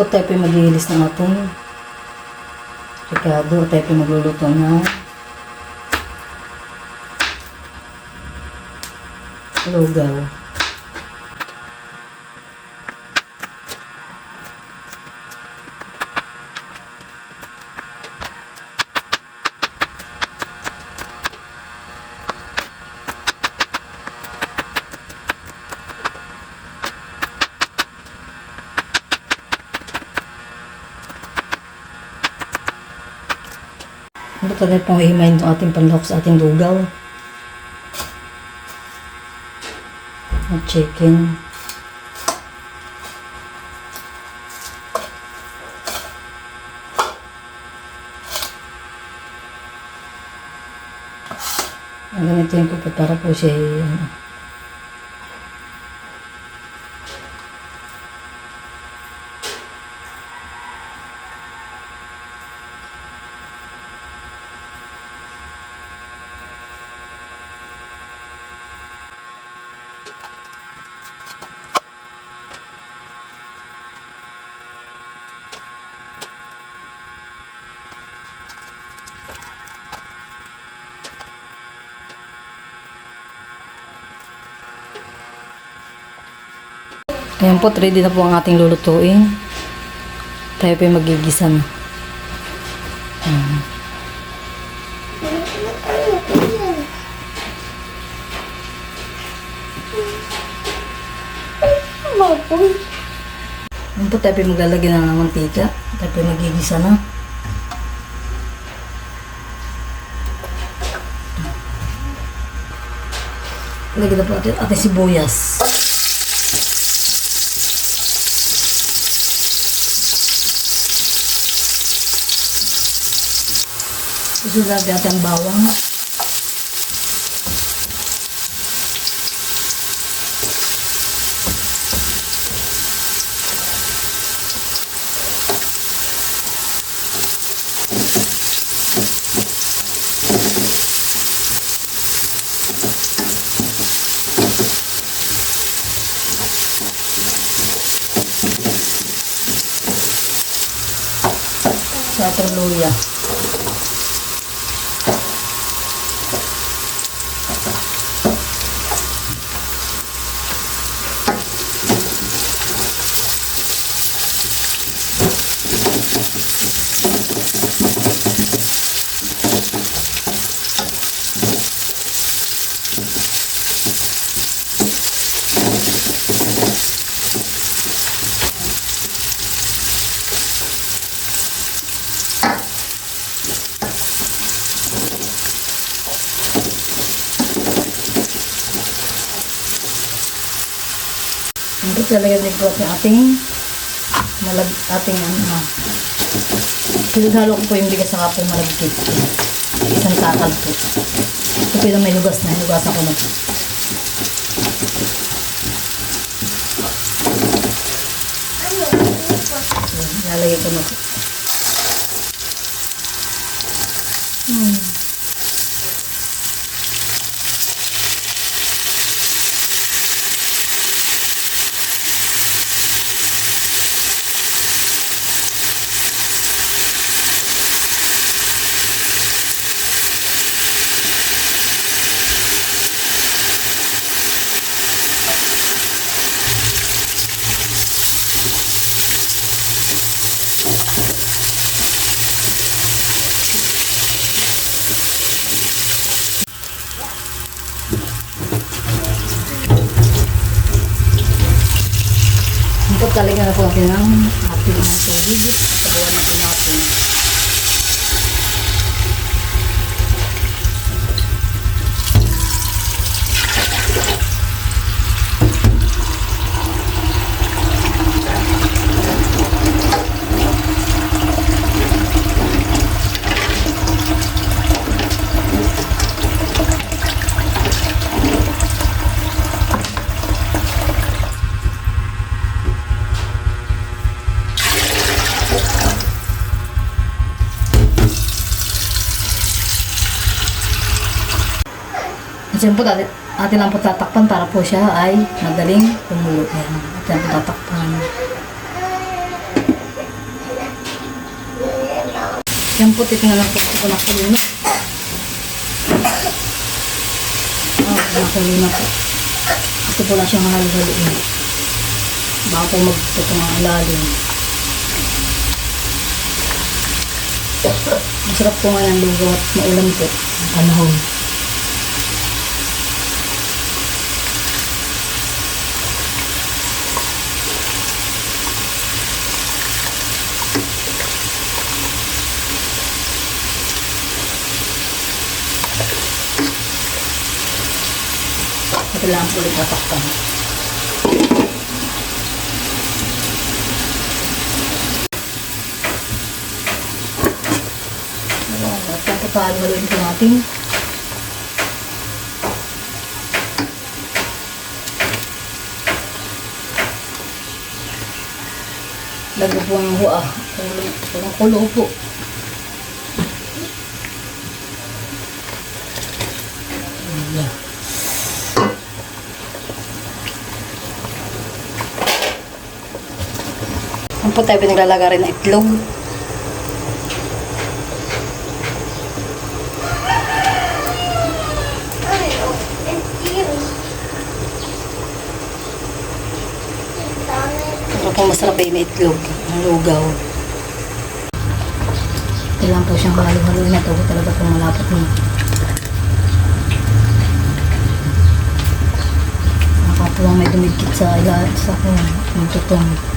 Po tayo po maghihilis ng ating Ricardo. Tayo po magluluto na lugaw. Tayo pong ihimayin itong ating panlok sa ating lugaw? At chicken. Ganito yung kupot para po siya ano, Ayan po, ready na po ang ating lulutuin. Tayo po yung magigisa na. Ayan. Ayan po, tayo po maglalagay na ng mantika. Tayo po magigisa na. Lagyan na po natin ating sibuyas. Susunod natin ang bawang. Sa ating luya. Hindi talaga din po yung ating malag ating ano na. Pinaghalo ko po yung bigas na po malagkit. Isang takal po. Ito po yung may lugas na. Hinugasan ko na po. Ayan, Ilalagay ko na po. Po natin ang ating mga tubig. Sabawan natin natin. Diyan po lang po tatakpan para po siya ay madaling pumulot. Ayan. Diyan po tatakpan. Diyan po titingnan lang po ito na kulunok. Oh, nakulunok po. Gusto po lang siya mahalagaluin. Eh. Baka po magtutong ang lalim. Masarap po nga ng lugo at maulam po ang panahon. Lang po ulit tatakpan. At tatapalo-haloin po natin. Lagyan po ang hua. Kulo, kulo, kulo po. Ayan. Ang po tayo pinaglalaga rin ng itlog. Pero po masarap ay may itlog. Ang lugaw. Kailangan po siyang halo-halo na ito. Talaga po malapot na. Nakapuwang may dumigkit sa ila sa kung yung tutong.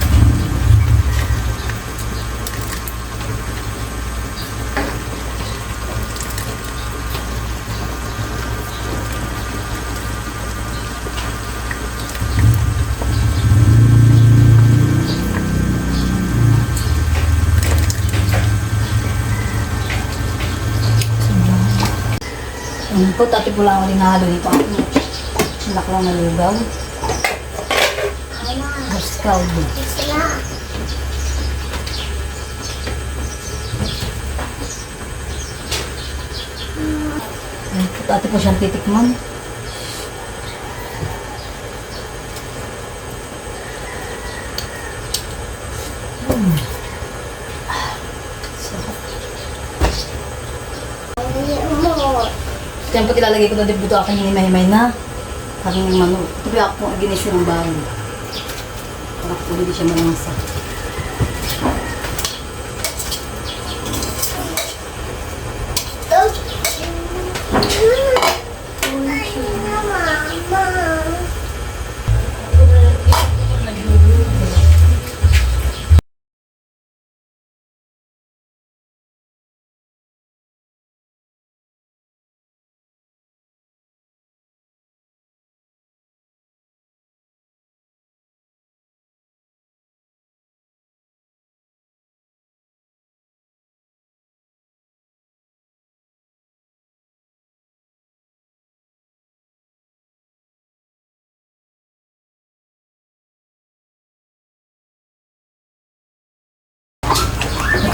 Po, tati po lang ako linahalo nito. Malak lang na lugaw. Mas caldo. Ano po, tati po siyang titikman. Mm. Ah, sarap. Siyempre ilalagay ko na din buto aking hinimay-himay na. Aking mano. Ito ako ang ginisyo ng bago. Para po hindi siya malangsa.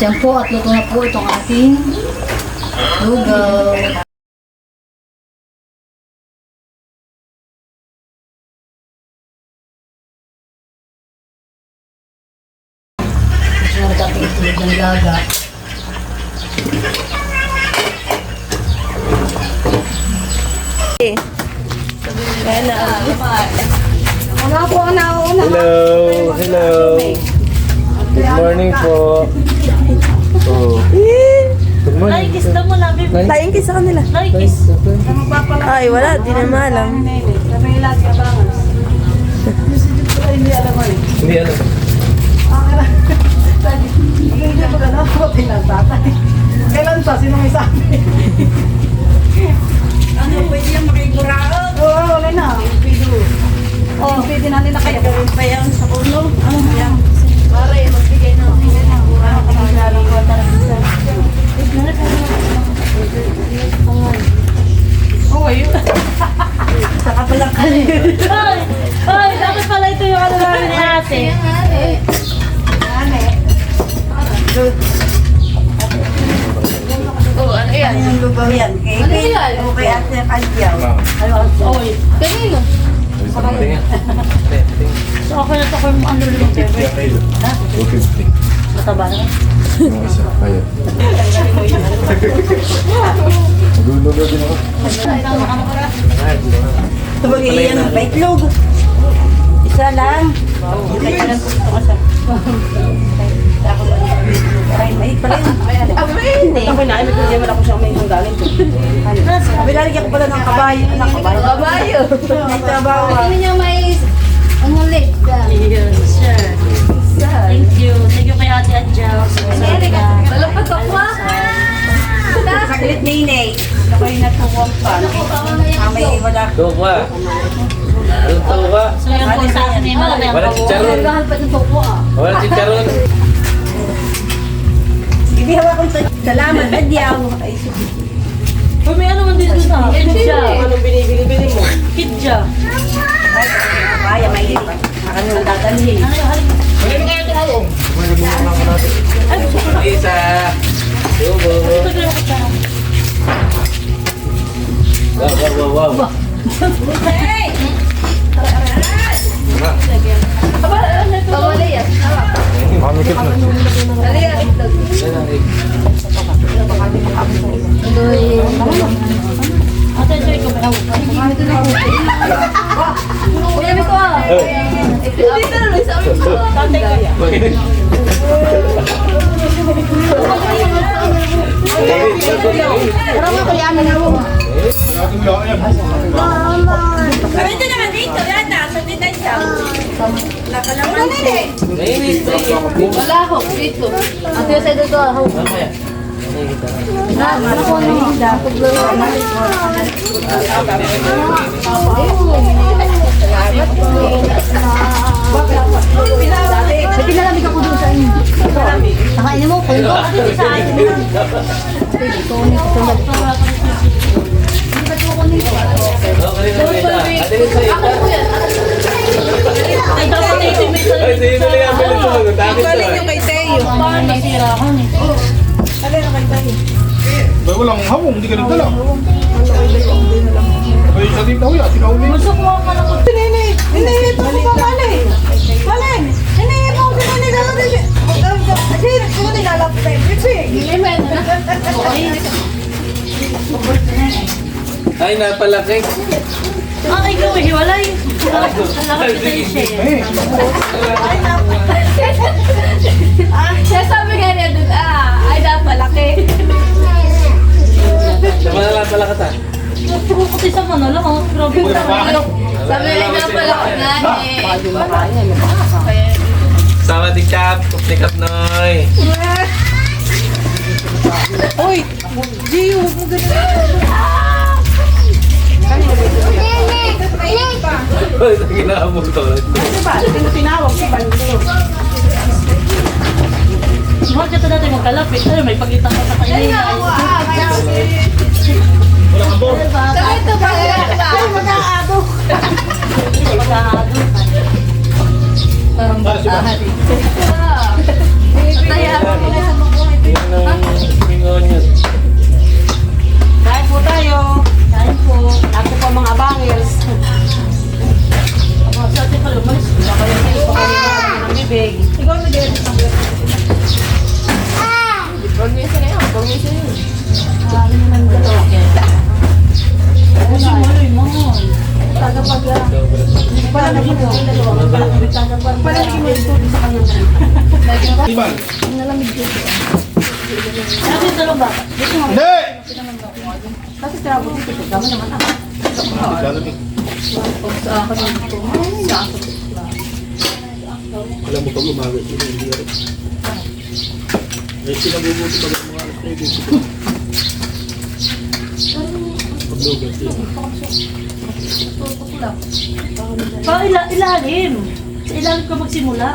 At yan po, at luto na po itong ating lugaw. Gusto na natin itulog ng laga. Hello, hello. Good morning po. Oh. Good morning. Kiss daw mo na, baby. Flying kiss sa kanila. Kiss. Ay, wala. Di na maalam. Hindi ano. Kailan pa? Sino may sabi? Ano, pwede yung makikuraot? Oo, wala na. Oh, pwede na kayo. Gawin pa yan sa ulo. Ano yan? Ay! Dapat pala ito yung ano namin ni ate. Oh, ano yan? Lugaw yan. Kay ano yan? Kay Ate Kadyaw. Oy. Kanino? Tingin. So ako na to kung ano yung favorite. kilo. 250. Mataba na. Yung isa, kayo. Nagulo na din ako. Iyan ang paitlog. Isa lang. Isa lang gusto ko sa... Ay, may pala yun. Hindi. Ang pinain, may kanya wala ko siyang may hanggaling. Bilalagyan ko pala ng kabayo. Ng kabayo. Kabayo. May trabaho. Hindi niyo may umulit. Yes, sure. Thank you. Thank you kay Ate. Malapad ka po Saglit nene. Ako yung natuwag pa. Ah, may wala. Tuwa. Anong? So yun po sa akin ay malaki ang Wala chicharon. ah. Wala chicharon. Ibihawa kong sa- salamat. Adyaw. Ay, sige. Uy, may ano man dito sa Kidja. Anong binibili-bili mo? Kidja. Kaya, may Akan mo dadalhin. Ano yung? Isa. Ito ko yung kutsara. Wow, wow, wow, wow. Bawala yan. Mamikit na. Dali yan. Yan ang Wala ako. Dito. Ate, sa dito ako. Nakikita na. Ano ko na yung dapat May pinalamig ako doon sa inyo. Nakainin mo, kunin ko. Ate, sa akin Ba, walang hawong, hindi ka nagdala. Ay, sa dito ako yan, sinauli. Gusto ko ka lang. Nini, nini, ito ko pa mali. Mali. Nini, ito ko nini, gano'n din. Kasi, ito ko nilalap tayo. Kasi, Ay, napalaki. Ah, ikaw eh, hiwalay. Alam ko kita yung share. Ah, siya sabi nga niya doon, ah, ay dapat na lang pala ka ta. Puro ko sa Manila, oh. Grabe ko. Sabi nga dapat laki nga eh. Sama di Kap. Sikap Noy. Uy, ginaamog to. Mahal ka natin magkalapit. Ay, may pagkita ka sa kainin. Sabi ito ba? Ay, mag-aado. Pagkahado. Parang batahan. Taya. Yun ang spring onion. Kain Kasi trabaho dito. Kami naman ako. Lalabig. Alam mo pag umaga, sino hindi rin. Eh, sinabubuti pag ang mga alas na ito. Paglugas yun. Parang ila ilalim. Sa ilalim ka magsimula.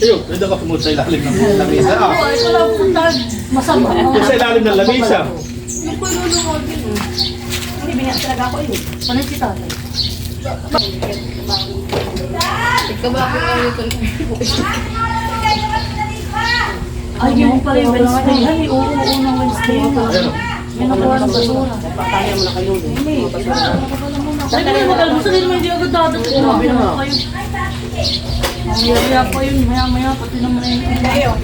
Ayun, pwede ka pumunta sa ilalim ng lamisa. Ah, Oo, ito lang punta. Masama. Sa ilalim ng lamisa. Hindi, binigyan talaga ako yun. Si tatay. Ikaw ba ako? Ay, yun pala yung Wednesday. Ay, oo, oo, ng Wednesday. Ayun. May nakuha ng basura. Pataya mo na kayo. Hindi. Ay, kung mag-almusal, hindi naman hindi agad dadating. Grabe naman kayo. Mamaya-maya pa yun. Maya-maya, pati naman na yun.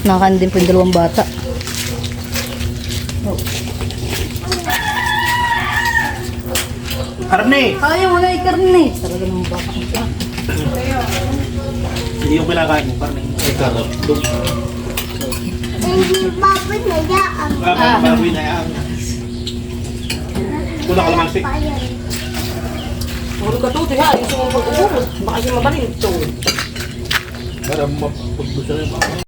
Nakakain din po yung dalawang bata. Karne! Ayaw, wala yung karne. Talaga ng baka. Hindi yung kinakain mo, karne. Ay, karne. Dum. Ah, baboy na yan. Kulang ka laman, Sik. Puro ka tuti ha, yung sumong pag-ubos. Baka siya mabalin. Ito. Para mapagbusa yung